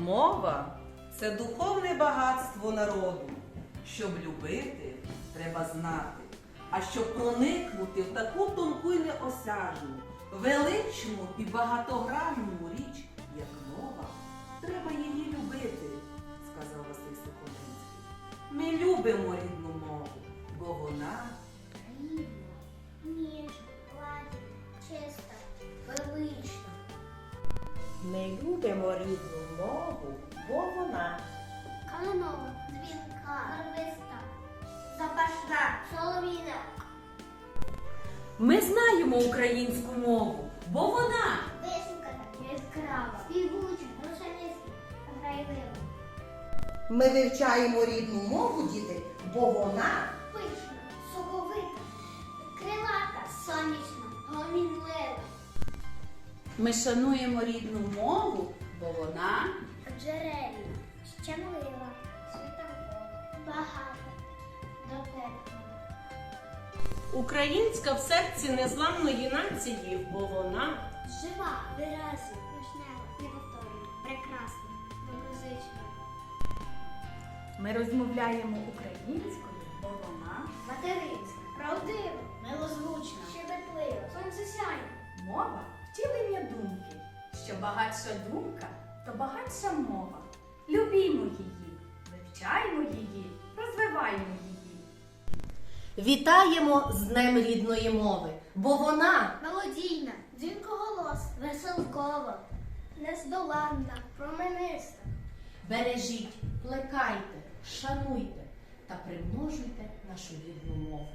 Мова це духовне багатство народу. Щоб любити, треба знати. А щоб проникнути в таку тонку й неосяжну, величну і багатогранну річ, як мова, треба її любити, сказав Василь Соколинський. Ми любимо рідну мову, бо вона Рівна, ніжна, ладна, чиста, велична. Ми любимо рідну мову, бо вона. Калинова, дзвінка, барвиста, запашна, солов'їна. Ми знаємо українську мову, бо вона. Вишукана, яскрава, співуча, душаниста, грайлива, Ми вивчаємо рідну мову, діти, бо вона. Пишна, соковита, крилата, сонячна, гомінлива, ми шануємо рідну мову, бо вона джерельна, щемлива, світанкова, багата, дотепна. українська в серці незламної нації, бо вона Жива, виразна, вишнева, неповторна, прекрасна, доброзична, Ми розмовляємо українською, бо вона материнська, правдива, Що багатша думка, то багатша мова. Любімо її, вивчаймо її, розвиваймо її. вітаємо з Днем рідної мови, бо вона Мелодійна, дзвінкоголосна, веселкова, нездоланна, промениста. бережіть, плекайте, шануйте та примножуйте нашу рідну мову.